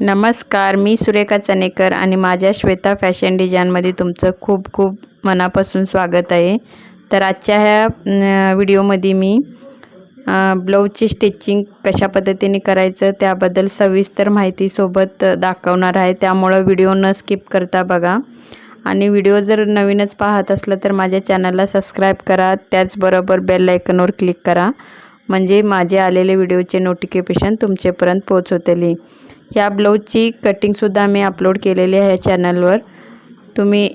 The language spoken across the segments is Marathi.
नमस्कार मी सुरेखा चनेकर आणि माझ्या श्वेता फॅशन डिझाईनमध्ये तुमचं खूप खूप मनापासून स्वागत आहे. तर आजच्या ह्या व्हिडिओमध्ये मी ब्लाऊजची स्टिचिंग कशा पद्धतीने करायचं त्याबद्दल सविस्तर माहितीसोबत दाखवणार आहे. त्यामुळं व्हिडिओ न स्किप करता बघा. आणि व्हिडिओ जर नवीनच पाहत असलं तर माझ्या चॅनलला सबस्क्राईब करा. त्याचबरोबर बेल आयकनवर क्लिक करा. म्हणजे माझे आलेले व्हिडिओचे नोटिफिकेशन तुमचेपर्यंत पोहोचवतेली. ह्या ब्लाऊजची कटिंगसुद्धा मी अपलोड केलेली आहे चॅनलवर तुम्ही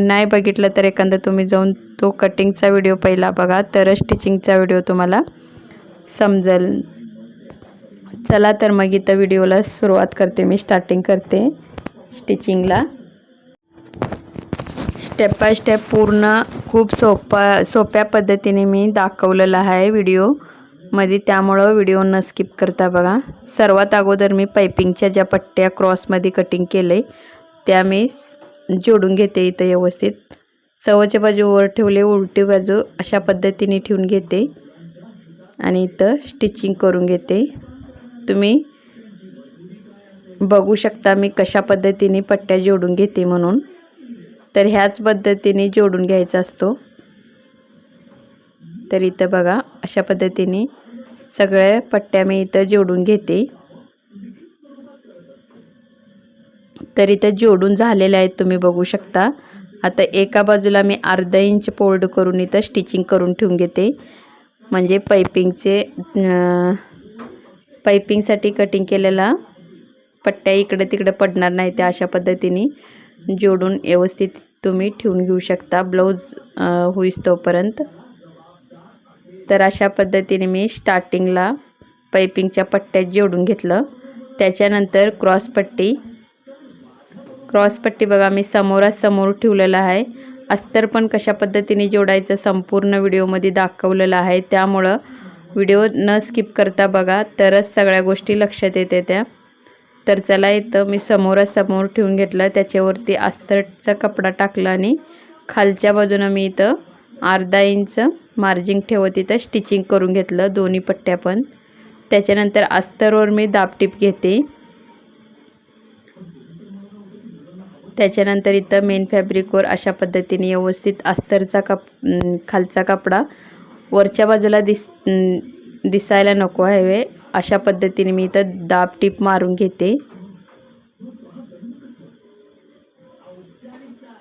नाही बघितलं तर एखादा तुम्ही जाऊन तो कटिंगचा व्हिडिओ पहिला बघा तरच स्टिचिंगचा व्हिडिओ तुम्हाला समजेल. चला तर मग इथं व्हिडिओला सुरुवात करते मी स्टार्टिंग करते स्टिचिंगला स्टेप बाय स्टेप पूर्ण खूप सोपा सोप्या पद्धतीने मी दाखवलेला आहे व्हिडिओ मध्ये त्यामुळं व्हिडिओ न स्किप करता बघा. सर्वात अगोदर मी पायपिंगच्या ज्या पट्ट्या क्रॉसमध्ये कटिंग केले त्या मी जोडून घेते इथं व्यवस्थित. सवच्या बाजू वर ठेवले उलटी बाजू अशा पद्धतीने ठेवून घेते. आणि इथं स्टिचिंग करून घेते. तुम्ही बघू शकता मी कशा पद्धतीने पट्ट्या जोडून घेते म्हणून. तर ह्याच पद्धतीने जोडून घ्यायचा असतो. तर इथं बघा अशा पद्धतीने सगळ्या पट्ट्या मी इथं जोडून घेते. तर इथं जोडून झालेल्या आहेत तुम्ही बघू शकता. आता एका बाजूला मी अर्धा इंच फोल्ड करून इथं स्टिचिंग करून ठेवून घेते. म्हणजे पायपिंगचे पायपिंगसाठी कटिंग केलेला पट्ट्या इकडे तिकडे पडणार नाही त्या अशा पद्धतीने. जोडून व्यवस्थित तुम्ही ठेवून घेऊ शकता. ब्लाऊज होईस तोपर्यंत. तर अशा पद्धतीने मी स्टार्टिंगला पायपिंगच्या पट्ट्यात जोडून घेतलं. त्याच्यानंतर क्रॉसपट्टी क्रॉसपट्टी बघा मी समोरासमोर ठेवलेलं आहे. अस्तर पण कशा पद्धतीने जोडायचं संपूर्ण व्हिडिओमध्ये दाखवलेलं आहे. त्यामुळं व्हिडिओ न स्किप करता बघा तरच सगळ्या गोष्टी लक्षात येते त्या. तर चला इथं मी समोरासमोर ठेवून घेतलं. त्याच्यावरती अस्तरचा कपडा टाकला आणि खालच्या बाजूनं मी इथं अर्धा इंच मार्जिंग ठेवत इथं स्टिचिंग करून घेतलं दोन्ही पट्ट्या पण. त्याच्यानंतर अस्तरवर मी दाबटीप घेते. त्याच्यानंतर इथं मेन फॅब्रिकवर अशा पद्धतीने व्यवस्थित अस्तरचा कप खालचा कपडा. वरच्या बाजूला दिस दिसायला नको आहे अशा पद्धतीने मी इथं दाब टीप मारून घेते.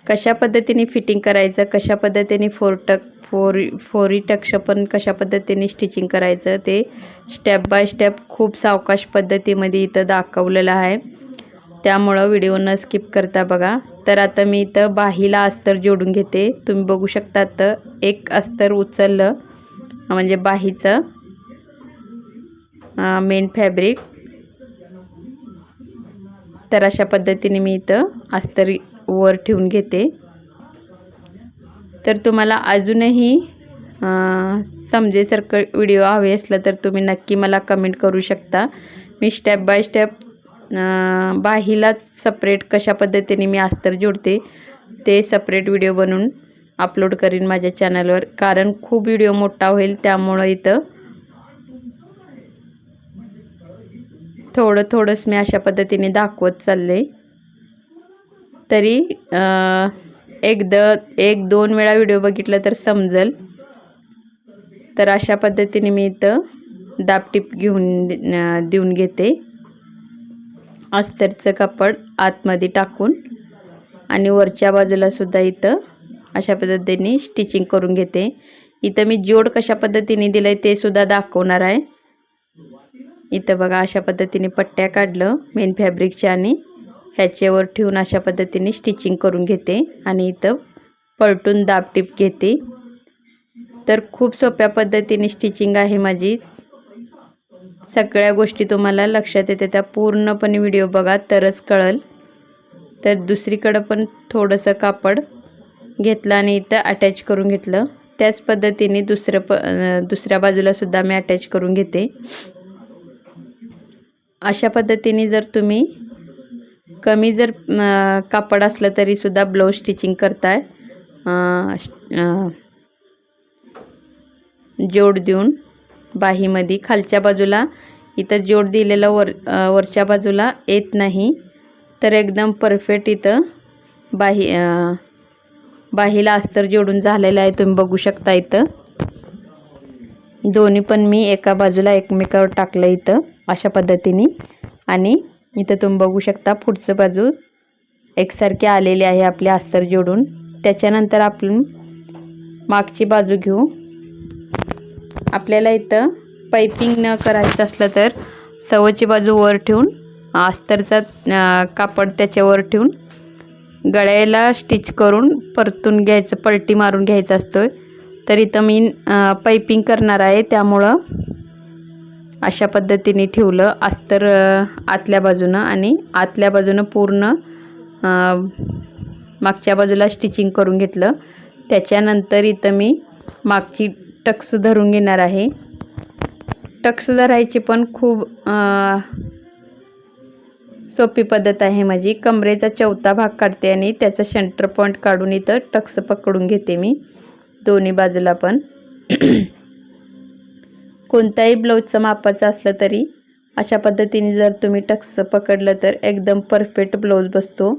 कशा पद्धतीने फिटिंग करायचं कशा पद्धतीने फोर टक फोरी फोरी टक्ष पण कशा पद्धतीने स्टिचिंग करायचं ते स्टेप बाय स्टेप खूप सावकाश पद्धतीमध्ये इथं दाखवलेलं आहे. त्यामुळं व्हिडिओ न स्किप करता बघा. तर आता मी इथं बाहीला अस्तर जोडून घेते. तुम्ही बघू शकता तर एक अस्तर उचललं म्हणजे बाहीचं मेन फॅब्रिक तर अशा पद्धतीने मी इथं अस्तर वर ठेवून घेते. तर तुम्हाला अजूनही समजेसारखं व्हिडिओ हवे असला तर तुम्ही नक्की मला कमेंट करू शकता. मी स्टेप बाय स्टेप बाहीलाच सपरेट कशा पद्धतीने मी अस्तर जोडते ते सपरेट व्हिडिओ बनवून अपलोड करीन माझ्या चॅनलवर कारण खूप व्हिडिओ मोठा होईल त्यामुळं इथं थोडं थोडंच मी अशा पद्धतीने दाखवत चालले. तरी एकदा एक दोन वेळा व्हिडिओ बघितलं तर समजेल. तर अशा पद्धतीने मी इथं दाबटीप घेऊन देऊन घेते. अस्तरचं कापड आतमध्ये टाकून आणि वरच्या बाजूला सुद्धा इथं अशा पद्धतीने स्टिचिंग करून घेते. इथं मी जोड कशा पद्धतीने दिलं आहे ते सुद्धा दाखवणार आहे. इथं बघा अशा पद्धतीने पट्ट्या काढलं मेन फॅब्रिकच्या आणि ह्याच्यावर ठेवून अशा पद्धतीने स्टिचिंग करून घेते आणि इथं पलटून दाबटीप घेते. तर खूप सोप्या पद्धतीने स्टिचिंग आहे माझी. सगळ्या गोष्टी तुम्हाला लक्षात येते त्या पूर्णपणे व्हिडिओ बघा तरच कळल. तर दुसरीकडं पण थोडंसं कापड घेतलं आणि इथं अटॅच करून घेतलं. त्याच पद्धतीने दुसरं प दुसऱ्या बाजूलासुद्धा मी अटॅच करून घेते. अशा पद्धतीने जर तुम्ही कमी जर कापड असलं तरीसुद्धा ब्लाऊज स्टिचिंग करताय. श- जोड देऊन बाहीमध्ये. खालच्या बाजूला इथं जोड दिलेला वर वरच्या बाजूला येत नाही. तर एकदम परफेक्ट इथं बाही बाहीला अस्तर जोडून झालेलं आहे. तुम्ही बघू शकता इथं. दोन्ही पण मी एका बाजूला एकमेकावर टाकलं इथं अशा पद्धतीने. आणि इथं तुम्ही बघू शकता पुढचं बाजू. एकसारखे आलेले आहे आपले अस्तर जोडून. त्याच्यानंतर आपण मागची बाजू घेऊ. आपल्याला इथं पायपिंग न करायचं असलं तर सवची बाजू वर ठेवून अस्तरचा कापड त्याच्यावर ठेवून गळ्याला स्टिच करून परतून घ्यायचं पलटी मारून घ्यायचं असतो तर इथं मी पायपिंग करणार आहे. त्यामुळं अशा पद्धतीने ठेवलं. अस्तर आतल्या बाजूनं आणि आतल्या बाजूनं पूर्ण मागच्या बाजूला स्टिचिंग करून घेतलं. त्याच्यानंतर इथं मी मागची टक्स धरून घेणार आहे. टक्स धरायची पण खूप सोपी पद्धत आहे माझी. कमरेचा चौथा भाग काढते आणि त्याचा सेंटर पॉईंट काढून इथं टक्स पकडून घेते मी. दोन्ही बाजूला पण. कोणत्याही ब्लाऊजचं मापाचं असलं तरी अशा पद्धतीने जर तुम्ही टक्स पकडलं तर एकदम परफेक्ट ब्लाऊज बसतो.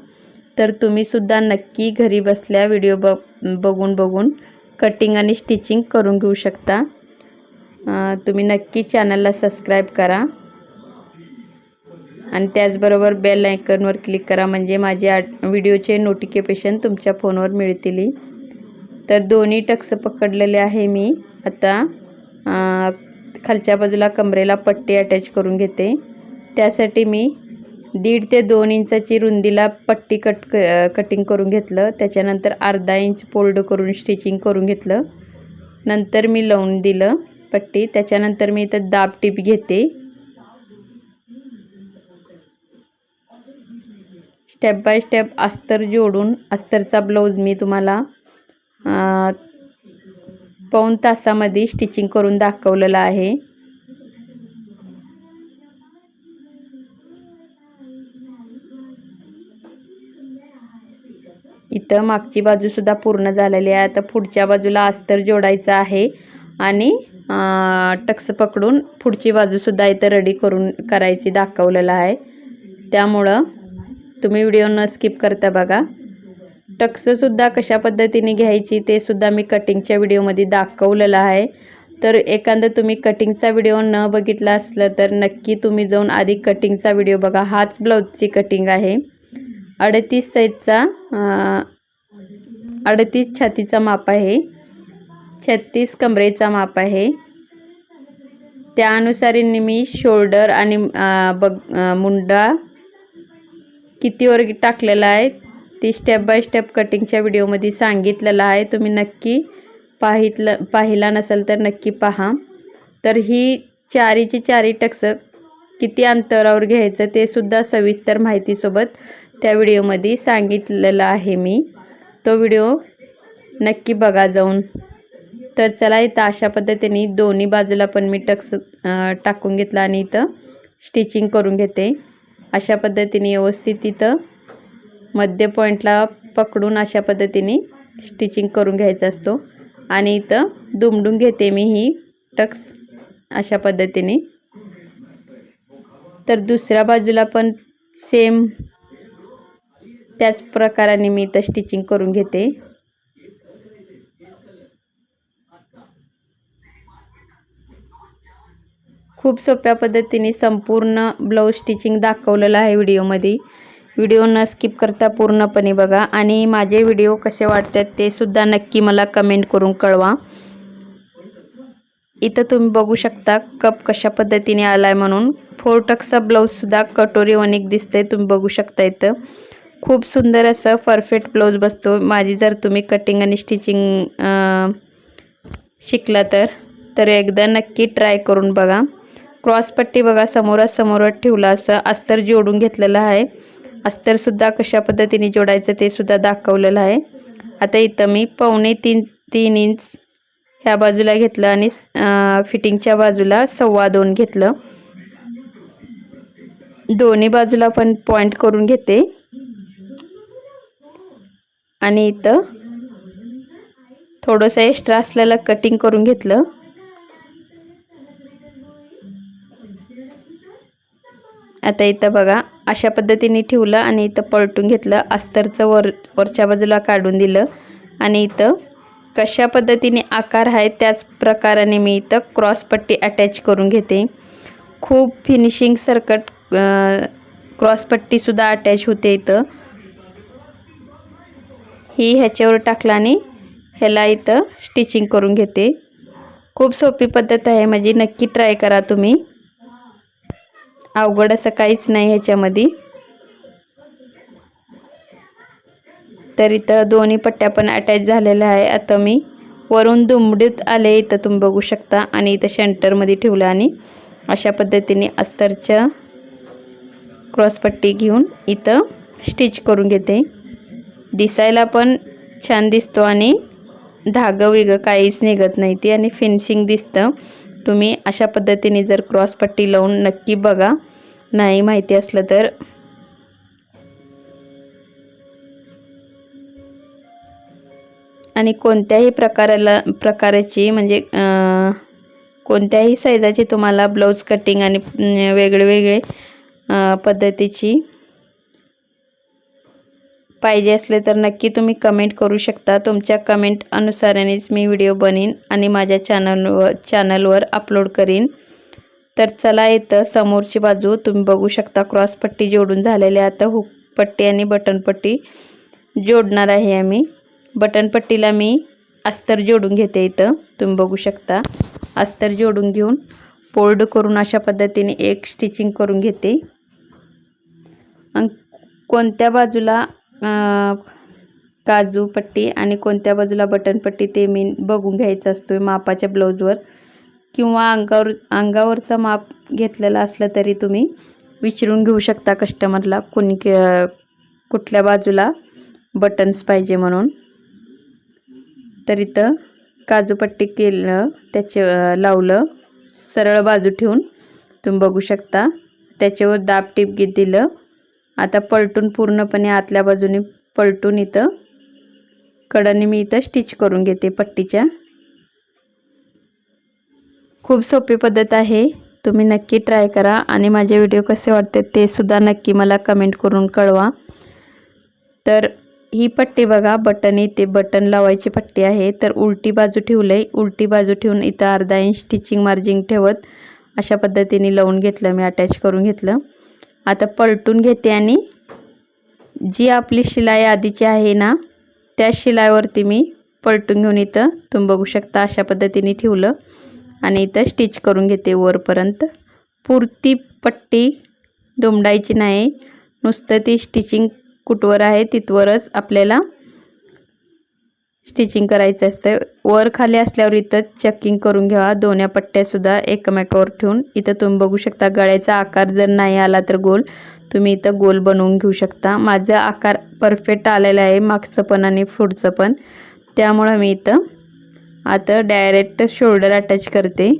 तर तुम्हीसुद्धा नक्की घरी बसल्या व्हिडिओ ब बघून बघून कटिंग आणि स्टिचिंग करून घेऊ शकता. तुम्ही नक्की चॅनलला सबस्क्राईब करा. आणि त्याचबरोबर बेल आयकनवर क्लिक करा म्हणजे माझे आट व्हिडिओचे नोटिफिकेशन तुमच्या फोनवर मिळतील. तर दोन्ही टक्स पकडलेले आहे मी. आता खालच्या बाजूला कमरेला पट्टी अटॅच करून घेते. त्यासाठी मी दीड ते दोन इंचाची रुंदीला पट्टी कट क कटिंग करून घेतलं. त्याच्यानंतर अर्धा इंच फोल्ड करून स्टिचिंग करून घेतलं. नंतर मी लावून दिलं पट्टी. त्याच्यानंतर मी इथं दाब टीप घेते. स्टेप बाय स्टेप अस्तर जोडून अस्तरचा ब्लाऊज मी तुम्हाला अं, पाऊण तासामध्ये स्टिचिंग करून दाखवलेलं आहे. इथं मागची बाजूसुद्धा पूर्ण झालेली आहे. आता पुढच्या बाजूला अस्तर जोडायचं आहे आणि टक्स पकडून पुढची बाजूसुद्धा इथं रेडी करून करायची दाखवलेलं आहे. त्यामुळं तुम्ही व्हिडिओ न स्किप करता बघा. टक्ससुद्धा कशा पद्धतीने घ्यायची ते सुद्धा मी कटिंगच्या व्हिडिओमध्ये दाखवलेलं आहे. तर एखादं तुम्ही कटिंगचा व्हिडिओ न बघितला असलं तर नक्की तुम्ही जाऊन आधी कटिंगचा व्हिडिओ बघा. हाच ब्लाऊजची कटिंग आहे. अडतीस साईजचा अडतीस छातीचा माप आहे. छत्तीस कमरेचा माप आहे. त्यानुसारीने मी शोल्डर आणि बग मुंडा कितीवर टाकलेला आहे? ती स्टेप बाय स्टेप कटिंगच्या व्हिडिओमध्ये सांगितलेलं आहे. तुम्ही नक्की पाहितलं पाहिला नसेल तर नक्की पहा. तर ही चारीची चारी टक्स किती अंतरावर घ्यायचं ते सुद्धा सविस्तर माहितीसोबत त्या व्हिडिओमध्ये सांगितलेलं आहे मी. तो व्हिडिओ नक्की बघा जाऊन. तर चला इथं अशा पद्धतीने दोन्ही बाजूला पण मी टक्स टाकून घेतला आणि इथं स्टिचिंग करून घेते. अशा पद्धतीने व्यवस्थित इथं मध्य पॉईंटला पकडून अशा पद्धतीने स्टिचिंग करून घ्यायचा असतो. आणि इथं दुमडून घेते मी ही टक्स अशा पद्धतीने. तर दुसऱ्या बाजूला पण सेम त्याच प्रकाराने मी इथं स्टिचिंग करून घेते. खूप सोप्या पद्धतीने संपूर्ण ब्लाऊज स्टिचिंग दाखवलेलं आहे व्हिडिओमध्ये. व्हिडिओ न स्किप करता पूर्णपणे बघा. आणि माझे व्हिडिओ कसे वाटतात ते सुद्धा नक्की मला कमेंट करून कळवा. इथं तुम्ही बघू शकता कप कशा पद्धतीने आला आहे म्हणून. फोर टक्सचा ब्लाऊजसुद्धा कटोरी वनिक दिसते तुम्ही बघू शकता इथं. खूप सुंदर असं परफेक्ट ब्लाऊज बसतो. माझी जर तुम्ही कटिंग आणि स्टिचिंग शिकला तर तर एकदा नक्की ट्राय करून बघा. क्रॉसपट्टी बघा समोरासमोरच ठेवला असं अस्तर जोडून घेतलेलं आहे. अस्तरसुद्धा कशा पद्धतीने जोडायचं ते सुद्धा दाखवलेलं आहे. आता इथं मी पावणे तीन तीन इंच ह्या बाजूला घेतलं आणि फिटिंगच्या बाजूला सव्वा दोन घेतलं. दोन्ही बाजूला पण पॉईंट करून घेते. आणि इथं थोडंसं एक्स्ट्रा असलेलं कटिंग करून घेतलं. आता इथं बघा अशा पद्धतीने ठेवलं आणि इथं पलटून घेतलं अस्तरचं वर वरच्या बाजूला काढून दिलं. आणि इथं कशा पद्धतीने आकार आहे त्याच प्रकाराने मी इथं क्रॉसपट्टी अटॅच करून घेते. खूप फिनिशिंग सरकट क्रॉसपट्टीसुद्धा अटॅच होते इथं. ही ह्याच्यावर टाकला आणि ह्याला इथं स्टिचिंग करून घेते. खूप सोपी पद्धत आहे म्हणजे नक्की ट्राय करा तुम्ही. अवघड असं काहीच नाही ह्याच्यामध्ये. तर इथं दोन्ही पट्ट्या पण अटॅच झालेल्या आहे. आता मी वरून दुमडीत आले इथं तुम्ही बघू शकता. आणि इथं सेंटरमध्ये ठेवलं आणि अशा पद्धतीने अस्तरच्या क्रॉसपट्टी घेऊन इथं स्टिच करून घेते. दिसायला पण छान दिसतो आणि धागं वेगळं काहीच निघत नाही ती आणि फिनिशिंग दिसतं. तुम्ही अशा पद्धतीने जर क्रॉसपट्टी लावून नक्की बघा. नाही माहिती असलं तर. आणि कोणत्याही प्रकाराला प्रकाराची म्हणजे कोणत्याही साईजाची तुम्हाला ब्लाऊज कटिंग आणि वेगळे वेगळे पद्धतीची पाहिजे असले तर नक्की तुम्ही कमेंट करू शकता. तुमच्या कमेंट अनुसारानेच मी व्हिडिओ बनीन आणि माझ्या चॅनलवर चॅनलवर अपलोड करीन. तर चला इथं समोरची बाजू तुम्ही बघू शकता. क्रॉसपट्टी जोडून झालेली आता हुक पट्टी आणि बटनपट्टी जोडणार आहे आम्ही. बटनपट्टीला मी अस्तर जोडून घेते इथं. तुम्ही बघू शकता. अस्तर जोडून घेऊन फोल्ड करून अशा पद्धतीने एक स्टिचिंग करून घेते. कोणत्या बाजूला काजू पट्टी आणि कोणत्या बाजूला बटन पट्टी ते मी बघून घ्यायचं असतो मापाच्या ब्लाऊजवर. किंवा अंगावर अंगावरचा माप घेतलेला असला तरी तुम्ही विचारून घेऊ शकता कस्टमरला कोणी कुठल्या बाजूला बटन्स पाहिजे म्हणून. तर इथं काजूपट्टी केलं त्याचे लावलं सरळ बाजू ठेवून तुम्ही बघू शकता. त्याच्यावर दाब टिपगीत दिलं आता पलटून पूर्णपणे आतल्या बाजूने पलटून इथं कडाने मी इथं स्टिच करून घेते पट्टीच्या. खूप सोपी पद्धत आहे. तुम्ही नक्की ट्राय करा आणि माझे व्हिडिओ कसे वाटते ते सुद्धा नक्की मला कमेंट करून कळवा. तर ही पट्टी बघा बटन इथे बटन लावायची पट्टी आहे. तर उलटी बाजू ठेवलं आहे उलटी बाजू ठेवून इथं अर्धा इंच स्टिचिंग मार्जिंग ठेवत अशा पद्धतीने लावून घेतलं मी अटॅच करून घेतलं. आता पलटून घेते आणि जी आपली शिलाई आधीची आहे ना त्या शिलाईवरती मी पलटून घेऊन इथं तुम्ही बघू शकता अशा पद्धतीने ठेवलं. आणि इथं स्टिच करून घेते वरपर्यंत. पुरती पट्टी दुमडायची नाही. नुसतं ती स्टिचिंग कुठवर आहे तिथवरच आपल्याला स्टिचिंग करायचं असतं. वर खाली असल्यावर इथं चेकिंग करून घ्यावा. दोन्या पट्ट्यासुद्धा एकमेकावर ठेवून इथं तुम्ही बघू शकता. गळ्याचा आकार जर नाही आला तर गोल. तुम्ही इथं गोल बनवून घेऊ शकता. माझा आकार परफेक्ट आलेला आहे. मागचं पण आणि पुढचं पण. त्यामुळं मी इथं आता डायरेक्ट शोल्डर अटॅच करते.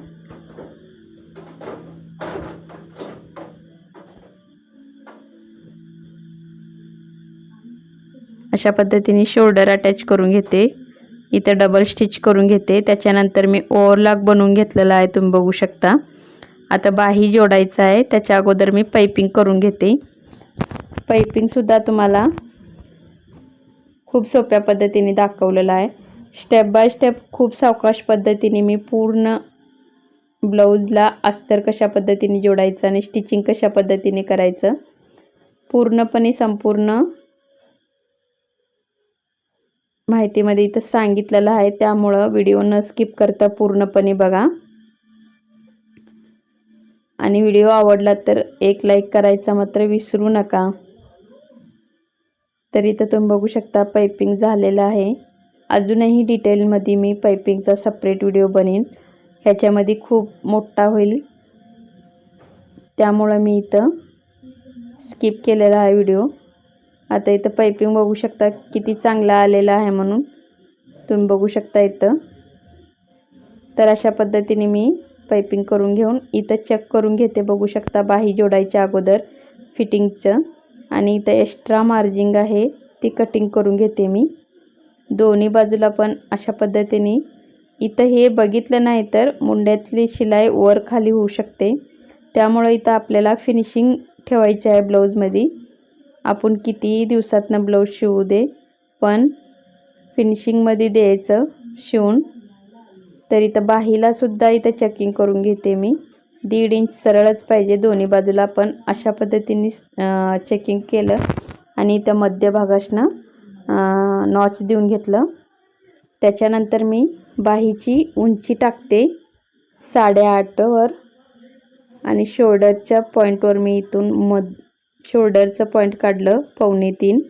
अशा पद्धतीने शोल्डर अटॅच करून घेते. इथं डबल स्टिच करून घेते. त्याच्यानंतर मी ओवरलॉक बनवून घेतलेला आहे तुम्ही बघू शकता. आता बाही जोडायचं आहे. त्याच्या अगोदर मी पायपिंग करून घेते. पायपिंगसुद्धा तुम्हाला खूप सोप्या पद्धतीने दाखवलेलं आहे. स्टेप बाय स्टेप खूप सावकाश पद्धतीने मी पूर्ण ब्लाऊजला अस्तर कशा पद्धतीने जोडायचं आणि स्टिचिंग कशा पद्धतीने करायचं. पूर्णपणे संपूर्ण माहितीमध्ये इथं सांगितलेलं आहे. त्यामुळं व्हिडिओ न स्किप करता पूर्णपणे बघा. आणि व्हिडिओ आवडला तर एक लाईक करायचा मात्र विसरू नका. तर इथं तुम्ही बघू शकता पायपिंग झालेलं आहे. अजूनही डिटेलमध्ये मी पायपिंगचा सपरेट व्हिडिओ बनेन. ह्याच्यामध्ये खूप मोठा होईल. त्यामुळं मी इथं स्किप केलेला आहे व्हिडिओ. आता इथं पायपिंग बघू शकता किती चांगला आलेला आहे म्हणून. तुम्ही बघू शकता इथं. तर अशा पद्धतीने मी पायपिंग करून घेऊन इथं चेक करून घेते. बघू शकता बाही जोडायच्या अगोदर फिटिंगचं आणि इथं एक्स्ट्रा मार्जिंग आहे ती कटिंग करून घेते मी. दोन्ही बाजूला पण अशा पद्धतीने. इथं हे बघितलं नाही तर मुंड्यातली शिलाई वर खाली होऊ शकते. त्यामुळं इथं आपल्याला फिनिशिंग ठेवायची आहे ब्लाऊजमध्ये आपण कितीही दिवसातनं ब्लाऊज शिवू दे पण फिनिशिंगमध्ये द्यायचं शिवून. तर इथं बाहीलासुद्धा इथं चेकिंग करून घेते मी. दीड इंच सरळच पाहिजे दोन्ही बाजूला पण अशा पद्धतीने चेकिंग केलं आणि इथं मध्यभागासनं नॉच देऊन घेतलं. त्याच्यानंतर मी बाहीची उंची टाकते साडेआठवर. आणि शोल्डरच्या पॉईंटवर मी इथून मध शोल्डरचं पॉईंट काढलं पावणे तीन.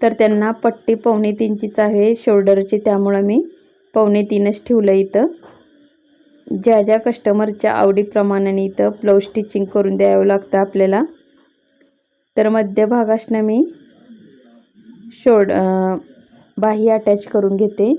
तर त्यांना पट्टी पावणे तीनचीच आहे. शोल्डरची त्यामुळं मी पावणे तीनच ठेवलं इथं. ज्या ज्या कस्टमरच्या आवडीप्रमाणे इथं ब्लाऊज स्टिचिंग करून द्यावं लागतं आपल्याला. तर मध्यभागासनं मी शोल्ड बाही अटॅच करून घेते.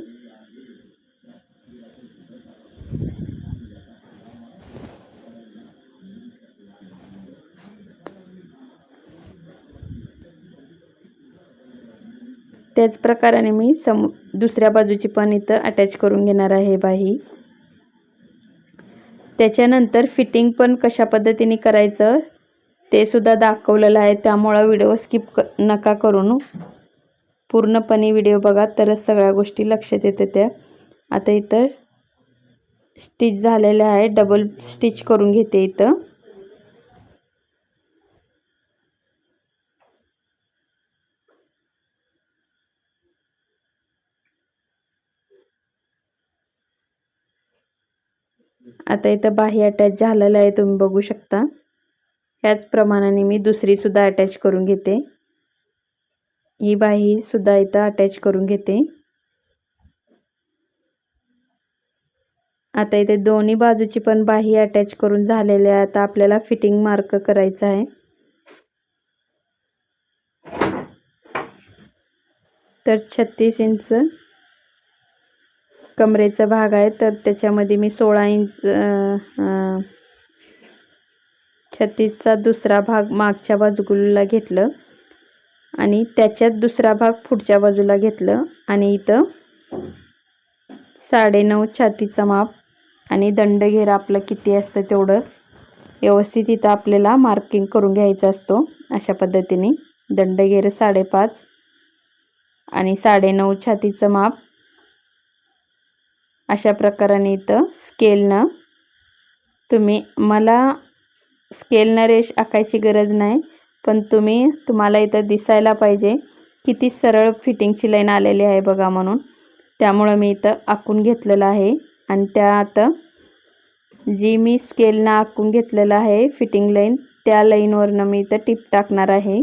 त्याच प्रकाराने मी सम दुसऱ्या बाजूची पण इथं अटॅच करून घेणार आहे बाही त्याच्यानंतर फिटिंग पण कशा पद्धतीने करायचं ते सुद्धा दाखवलेलं आहे. त्यामुळं व्हिडिओ स्किप क नका करून पूर्णपणे व्हिडिओ बघा तरच सगळ्या गोष्टी लक्षात येते त्या. आता इथं स्टिच झालेल्या आहे. डबल स्टिच करून घेते इथं. आता इथं बाही अटॅच झालेलं आहे तुम्ही बघू शकता. ह्याच प्रमाणाने मी दुसरीसुद्धा अटॅच करून घेते. ही बाहीसुद्धा इथं अटॅच करून घेते. आता इथे दोन्ही बाजूची पण बाही अटॅच करून झालेली आहे. आता आपल्याला फिटिंग मार्क करायचं आहे. तर छत्तीस इंच कमरेचा भाग आहे तर त्याच्यामध्ये मी सोळा इंच छत्तीसचा दुसरा भाग मागच्या बाजूला घेतलं आणि त्याच्यात दुसरा भाग पुढच्या बाजूला घेतलं आणि इथं साडेनऊ छातीचा माप आणि दंडघेर आपलं किती असतं तेवढं व्यवस्थित इथं आपल्याला मार्किंग करून घ्यायचा असतो. अशा पद्धतीने दंडघेर साडेपाच आणि साडेनऊ छातीचं माप अशा प्रकाराने इथं स्केलनं तुम्ही मला स्केलनं रेश आखायची गरज नाही पण तुम्ही तुम्हाला इथं दिसायला पाहिजे किती सरळ फिटिंगची लाईन आलेली आहे बघा म्हणून. त्यामुळं मी इथं आखून घेतलेलं आहे आणि त्या आता जी मी स्केलनं आखून घेतलेलं आहे फिटिंग लाईन त्या लाईनवरनं मी इथं टिप टाकणार आहे.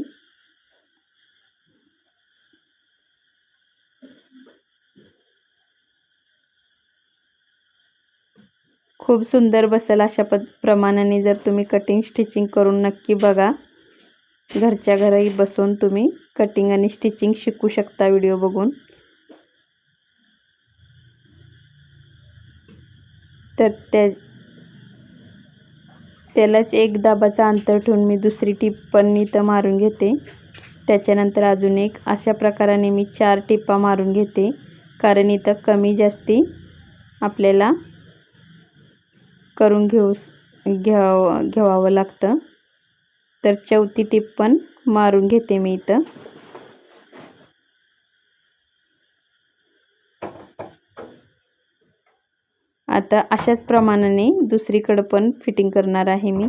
खूप सुंदर बसेल अशा पद प्रमाणाने जर तुम्ही कटिंग स्टिचिंग करून नक्की बघा. घरच्या घरी बसून तुम्ही कटिंग आणि स्टिचिंग शिकू शकता व्हिडिओ बघून. तर त्या त्यालाच एक दाबाचा अंतर ठेवून मी दुसरी टिप पण इथं मारून घेते. त्याच्यानंतर अजून एक अशा प्रकाराने मी चार टिपा मारून घेते. कारण इथं कमी जास्ती आपल्याला करून घेऊ घ्याव घ्यावावं लागतं. तर चौथी टिप पण मारून घेते मी इथं. आता अशाच प्रमाणाने दुसरीकडं पण फिटिंग करणार आहे मी.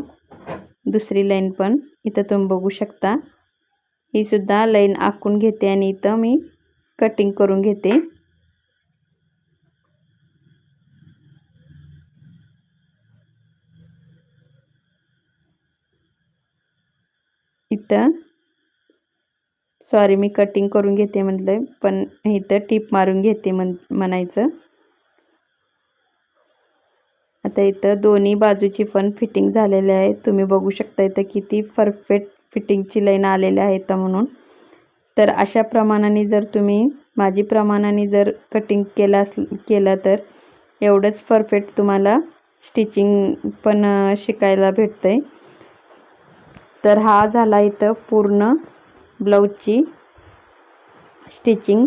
दुसरी लाईन पण इथं तुम्ही बघू शकता. ही सुद्धा लाईन आखून घेते आणि इथं मी कटिंग करून घेते. इथं. सॉरी मी कटिंग करून घेते म्हटलं पण इथं टीप मारून घेते म्हण म्हणायचं. आता इथं दोन्ही बाजूची पण फिटिंग झालेली आहे. तुम्ही बघू शकता इथं किती परफेक्ट फिटिंगची लाईन आलेल्या आहेत म्हणून. तर अशा प्रमाणाने जर तुम्ही माझी प्रमाणाने जर कटिंग केलं अस केला तर एवढंच परफेक्ट तुम्हाला स्टिचिंग पण शिकायला भेटतं आहे तर हा झाला इथं पूर्ण ब्लाऊजची स्टिचिंग.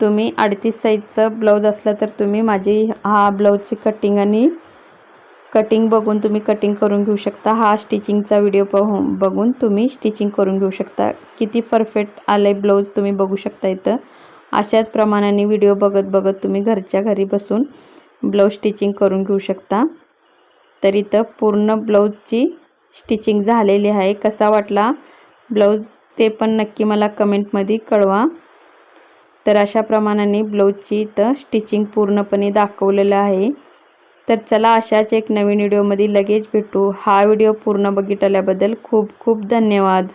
तुम्ही अडतीस साईजचं ब्लाऊज असला तर तुम्ही माझी हा ब्लाऊजची कटिंग आणि कटिंग बघून तुम्ही कटिंग करून घेऊ शकता. हा स्टिचिंगचा व्हिडिओ पाहून बघून तुम्ही स्टिचिंग करून घेऊ शकता. किती परफेक्ट आलं आहे ब्लाऊज तुम्ही बघू शकता इथं. अशाच प्रमाणाने व्हिडिओ बघत बघत तुम्ही घरच्या घरी बसून ब्लाऊज स्टिचिंग करून घेऊ शकता. तर इथं पूर्ण ब्लाऊजची स्टिचिंग झालेली आहे. कसा वाटला ब्लाऊज ते पण नक्की मला कमेंटमध्ये कळवा. तर अशा प्रमाणाने ब्लाऊजची इथं स्टिचिंग पूर्णपणे दाखवलेलं आहे. तर चला अशाच एक नवीन व्हिडिओमध्ये लगेच भेटू. हा व्हिडिओ पूर्ण बघितल्याबद्दल खूप खूप धन्यवाद.